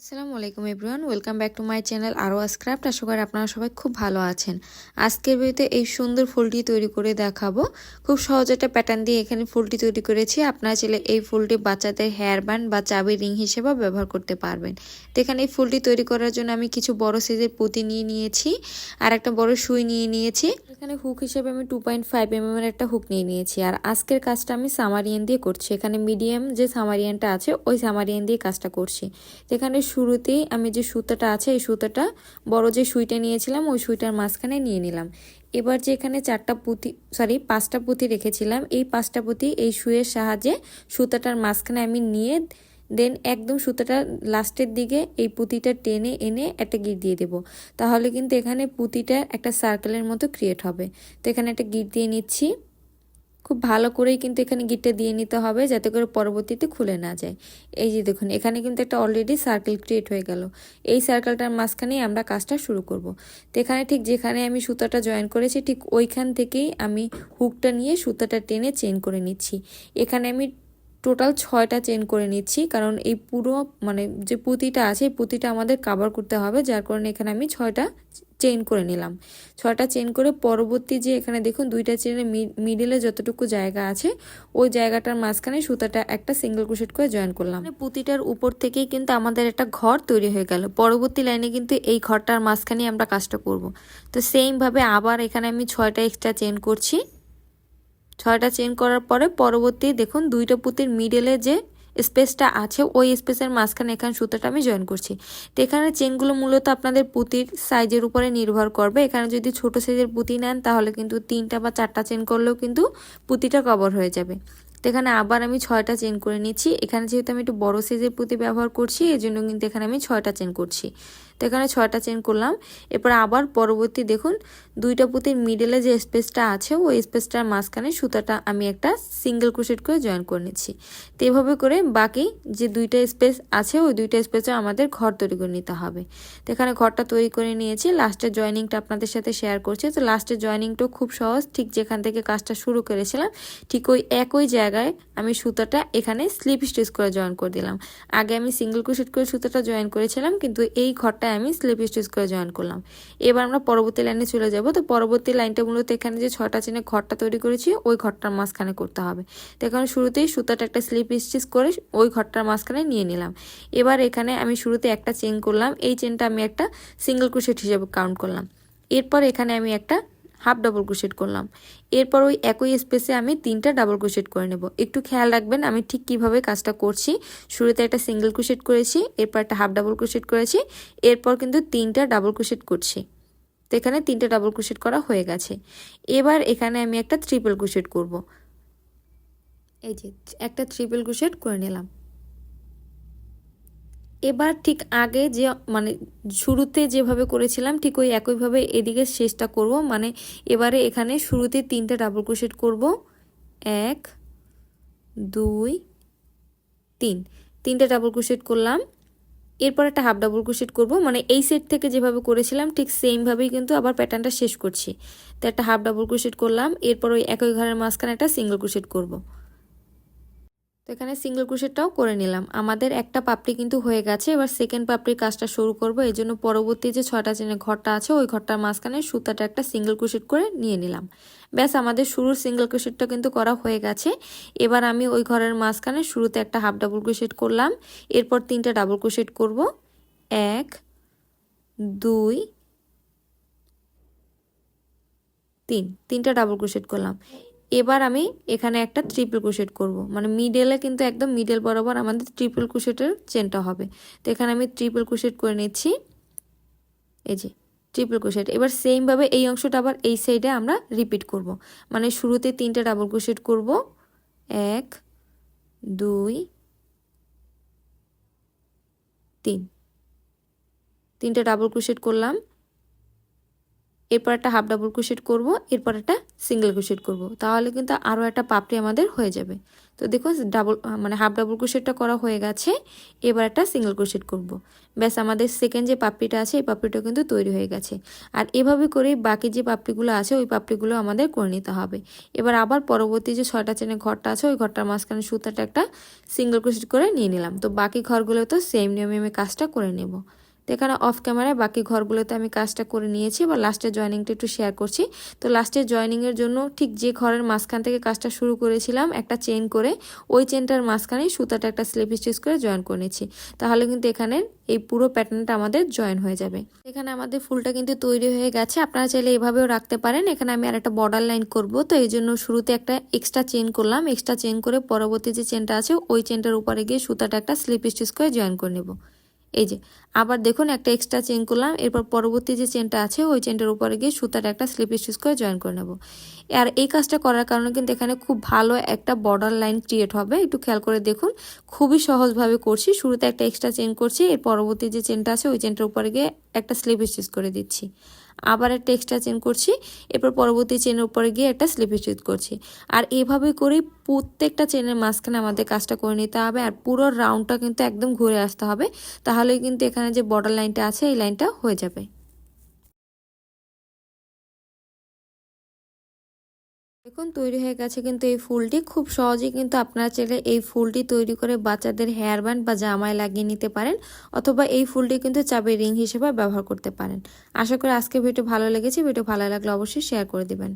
আসসালামু আলাইকুম everyone, welcome back to my channel আরও স্ক্রাফট। আশা করি আপনারা সবাই খুব ভালো আছেন। আজকের ভিডিওতে এই সুন্দর ফুলটি তৈরি করে দেখাবো। খুব সহজ একটা প্যাটার্ন দিয়ে এখানে ফুলটি তৈরি করেছি। আপনারা চাইলে এই ফুলটি বাচ্চাদের হেয়ার ব্যান্ড বা চাবি রিং হিসেবে ব্যবহার করতে পারবেন। তো এখানে এই ফুলটি তৈরি করার জন্য আমি কিছু বড় সাইজের পুঁতি নিয়ে নিয়েছি আর একটা বড় সুই নিয়ে নিয়েছি। এখানে হুক হিসেবে আমি টু পয়েন্ট ফাইভ এম এর একটা হুক নিয়ে নিয়েছি। আর আজকের কাজটা আমি সামারিয়ান দিয়ে করছি। এখানে মিডিয়াম যে সামারিয়ানটা আছে, ওই সামারিয়ান দিয়ে কাজটা করছি। তো এখানে শুরুতেই আমি যে সুতাটা আছে, এই সুতাটা, বড় যে সুইটা নিয়েছিলাম, ওই সুইটার মাঝখানে নিয়ে নিলাম। এবার যে এখানে চারটা পুঁতি সরি পাঁচটা পুঁতি রেখেছিলাম, এই পাঁচটা পুঁতি এই সুইয়ের সাহায্যে সুতাটার মাঝখানে আমি নিয়ে, দেন একদম সুতাটা লাস্টের দিকে এই পুঁতিটা টেনে এনে একটা গিট দিয়ে দেব। তাহলে কিন্তু এখানে পুঁতিটা একটা সার্কেলের মতো ক্রিয়েট হবে। তো এখানে একটা গিট দিয়ে নিচ্ছি। খুব ভালো করেই কিন্তু এখানে গিটটা দিয়ে নিতে হবে যাতে করে পরবর্তীতে খুলে না যায়। এই যে দেখুন, এখানে কিন্তু একটা অলরেডি সার্কেল ক্রিয়েট হয়ে গেল। এই সার্কেলটার মাঝখানেই আমরা কাজটা শুরু করব। তো এখানে ঠিক যেখানে আমি সুতাটা জয়েন করেছি, ঠিক ওইখান থেকেই আমি হুকটা নিয়ে সুতাটা টেনে চেন করে নিচ্ছি। এখানে আমি টোটাল ছয়টা চেন করে নিচ্ছি, কারণ এই পুরো মানে যে পুঁতিটা আছে পুঁতিটা আমাদের কাভার করতে হবে। যার কারণে এখানে আমি ছয়টা চেন করে নিলাম। ছয়টা চেন করে পরবর্তী যে এখানে দেখুন, দুইটা চেনের মিডিলে যতটুকু জায়গা আছে, ওই জায়গাটার মাঝখানে সুতাটা একটা সিঙ্গেল ক্রোশেট করে জয়েন করলাম। মানে পুঁতিটার উপর থেকেই কিন্তু আমাদের একটা ঘর তৈরি হয়ে গেল। পরবর্তী লাইনে কিন্তু এই ঘরটার মাঝখানে আমরা কাজটা করব। তো সেমভাবে আবার এখানে আমি ছয়টা এক্সট্রা চেন করছি। ছয়টা চেন করার পরে পরবর্তী দেখুন, দুইটা পুঁতির মিডলে যে স্পেসটা আছে, ওই স্পেসের মাঝখানে এখানে সুতোটা আমি জয়েন করছি। তো এখানে চেনগুলো মূলত আপনাদের পুঁতির সাইজের উপরে নির্ভর করবে। এখানে যদি ছোট সাইজের পুঁতি নেন, তাহলে কিন্তু তিনটা বা চারটা চেন করলেও কিন্তু পুঁতিটা কভার হয়ে যাবে। তো এখানে আবার আমি ছয়টা চেন করে নিচ্ছি। এখানে যেহেতু আমি একটু বড় সাইজের পুঁতি ব্যবহার করছি এই জন্য কিন্তু এখানে আমি ছয়টা চেন করছি। তো এখানে ছয়টা চেন করলাম। এরপর আবার পরবর্তী দেখুন, দুইটা পুঁতির মিডলে যে স্পেসটা আছে, ওই স্পেসটার মাঝখানে সুতাটা আমি একটা সিঙ্গেল ক্রোশেট করে জয়েন করে নিচ্ছি। তো এভাবে করে বাকি যে দুইটা স্পেস আছে, ওই দুইটা স্পেসে আমাদের ঘর তৈরি করে নিতে হবে। তো এখানে ঘরটা তৈরি করে নিয়েছি। লাস্টের জয়নিংটা আপনাদের সাথে শেয়ার করছি। তো লাস্টের জয়নিংটাও খুব সহজ। ঠিক যেখান থেকে কাজটা শুরু করেছিলাম, ঠিক ওই একই জায়গায় আমি সুতাটা এখানে স্লিপ স্টিচ করে জয়েন করে দিলাম। আগে আমি সিঙ্গেল ক্রোশেট করে সুতাটা জয়েন করেছিলাম, কিন্তু এই ঘরটায় আমি স্লিপ স্টিচ করে জয়েন করলাম। এবার আমরা পরবর্তী লাইনে চলে যাব। তো পরবর্তী লাইনটা মূলত এখানে যে ছটা চেনে ঘরটা তৈরি করেছি, ওই ঘরটার মাঝখানে করতে হবে। তো এখানে শুরুতেই সুতাটা একটা স্লিপ স্টিচ করে ওই ঘরটার মাঝখানে নিয়ে নিলাম। এবার এখানে আমি শুরুতে একটা চেন করলাম। এই চেনটা আমি একটা সিঙ্গেল ক্রোশেট হিসেবে কাউন্ট করলাম। এরপর এখানে আমি একটা হাফ ডাবল ক্রোশেট করলাম। এরপর ওই একই স্পেসে আমি তিনটা ডাবল ক্রোশেট করে নেব। একটু খেয়াল রাখবেন আমি ঠিক কীভাবে কাজটা করছি। শুরুতে একটা সিঙ্গেল ক্রোশেট করেছি, এরপর একটা হাফ ডাবল ক্রোশেট করেছি, এরপর কিন্তু তিনটা ডাবল ক্রোশেট করছি। তো এখানে তিনটা ডাবল ক্রোশেট করা হয়ে গেছে। এবার এখানে আমি একটা ট্রিপল ক্রোশেট করব। এই যে, একটা ট্রিপল ক্রোশেট করে নিলাম। এবার ঠিক আগে যে মানে শুরুতে যেভাবে করেছিলাম, ঠিক ওই একইভাবে এদিকে শেষটা করব। মানে এবারে এখানে শুরুতে তিনটা ডাবল ক্রোশেট করব। এক, দুই, তিন। তিনটা ডাবল ক্রোশেট করলাম। এরপর একটা হাফ ডাবল ক্রোশেট করব। মানে এই সেট থেকে যেভাবে করেছিলাম, ঠিক সেমভাবেই কিন্তু আবার প্যাটার্নটা শেষ করছি। তো একটা হাফ ডাবল ক্রোশেট করলাম। এরপর ওই একই ঘরের মাঝখানে একটা সিঙ্গেল ক্রোশেট করব। তো এখানে সিঙ্গেল ক্রোশেটটাও করে নিলাম। আমাদের একটা পাপড়ি কিন্তু হয়ে গেছে, এবার সেকেন্ড পাপড়ির কাজটা শুরু করব। এই জন্য পরবর্তী যে ছয়টা চেনের ঘরটা আছে, ওই ঘরটার মাঝখানে সুতাটা একটা সিঙ্গেল ক্রোশেট করে নিয়ে নিলাম। ব্যাস, আমাদের শুরুর সিঙ্গেল ক্রোশেটটা কিন্তু করা হয়ে গেছে। এবার আমি ওই ঘরের মাঝখানে শুরুতে একটা হাফ ডাবল ক্রোশেট করলাম। এরপর তিনটা ডাবল ক্রোশেট করব। এক, দুই, তিন। তিনটা ডাবল ক্রোশেট করলাম। এবার আমি এখানে একটা ট্রিপল ক্রোশেট করব। মানে মিডেলে কিন্তু একদম মিডল বরাবর আমাদের ট্রিপল ক্রোশেটের চেনটা হবে। তো এখানে আমি ট্রিপল ক্রোশেট করে নিচ্ছি। এই যে ট্রিপল ক্রোশেট এবার সেমভাবে এই অংশটা আবার এই সাইডে আমরা রিপিট করব। মানে শুরুতে তিনটা ডাবল ক্রোশেট করব। এক, দুই, তিন। তিনটা ডাবল ক্রোশেট করলাম। এরপর একটা হাফ ডাবল ক্রোশেট করব, এরপর একটা সিঙ্গেল ক্রোশেট করব। তাহলে কিন্তু আরও একটা পাপড়ি আমাদের হয়ে যাবে। তো দেখুন ডাবল মানে হাফ ডাবল ক্রোশেটটা করা হয়ে গেছে, এবার একটা সিঙ্গেল ক্রোশেট করব। ব্যাস, আমাদের সেকেন্ড যে পাপড়িটা আছে, এই পাপড়িটা কিন্তু তৈরি হয়ে গেছে। আর এভাবে করে বাকি যে পাপড়িগুলো আছে, ওই পাপড়িগুলো আমাদের করে নিতে হবে। এবার আবার পরবর্তী যে ছয়টা চেনের ঘরটা আছে, ওই ঘরটার মাঝখানে সুতাটা একটা সিঙ্গেল ক্রোশেট করে নিয়ে নিলাম। তো বাকি ঘরগুলো তো সেম নিয়মে আমি কাজটা করে নেব। তো এখানে অফ ক্যামেরায় বাকি ঘরগুলোতে আমি কাজটা করে নিয়েছি। বা লাস্টের জয়নিংটা একটু শেয়ার করছি। তো লাস্টের জয়নিংয়ের জন্য ঠিক যে ঘরের মাঝখান থেকে কাজটা শুরু করেছিলাম, একটা চেন করে, ওই চেনটার মাঝখানে সুতাটা একটা স্লিপ স্টিচ করে জয়েন করে নিচ্ছি তাহলে কিন্তু এখানে এই পুরো প্যাটার্নটা আমাদের জয়েন হয়ে যাবে। এখানে আমাদের ফুলটা কিন্তু তৈরি হয়ে গেছে। আপনারা চাইলে এভাবেও রাখতে পারেন। এখানে আমি আর একটা বর্ডার লাইন করব। তো এই জন্য শুরুতে একটা এক্সট্রা চেন করলাম। এক্সট্রা চেন করে পরবর্তী যে চেনটা আছে, ওই চেনটার উপরে গিয়ে সুতাটা একটা স্লিপ স্টিচ করে জয়েন করে নেব। এই যে, আবার দেখুন একটা এক্সট্রা চেন করলাম, এরপর পরবর্তী যে চেনটা আছে, ওই চেনটার উপরে গিয়ে সুতাটা একটা স্লিপ স্টিচ করে জয়েন করে নেব। আর এই কাজটা করার কারণে কিন্তু এখানে খুব ভালো একটা বর্ডার লাইন ক্রিয়েট হবে। একটু খেয়াল করে দেখুন, খুবই সহজভাবে করছি। শুরুতে একটা এক্সট্রা চেন করছি, এর পরবর্তী যে চেনটা আছে, ওই চেনটার উপরে গিয়ে একটা স্লিপ স্টিচ করে দিচ্ছি। আবার একটা এক্সট্রা চেন করছি, এরপর পরবর্তী চেনের উপরে গিয়ে একটা স্লিপ স্টিচ করছি। আর এভাবে করেই প্রত্যেকটা চেনের মাঝখানে আমাদের কাজটা করে নিতে হবে, আর পুরো রাউন্ডটা কিন্তু একদম ঘুরে আসতে হবে। তাহলে কিন্তু এখানে যে বর্ডার লাইনটা আছে, এই লাইনটা হয়ে যাবে। দেখুন তৈরি হয়ে গেছে কিন্তু এই ফুলটি খুব সহজেই কিন্তু আপনারা চাইলে এই ফুলটি তৈরি করে বাচ্চাদের হেয়ার ব্যান্ড বা জামায় লাগিয়ে নিতে পারেন অথবা এই ফুলটি কিন্তু চাবি রিং হিসেবে ব্যবহার করতে পারেন। আশা করি আজকে ভিডিও ভালো লেগেছে। ভিডিও ভালো লাগলে অবশ্যই শেয়ার করে দিবেন।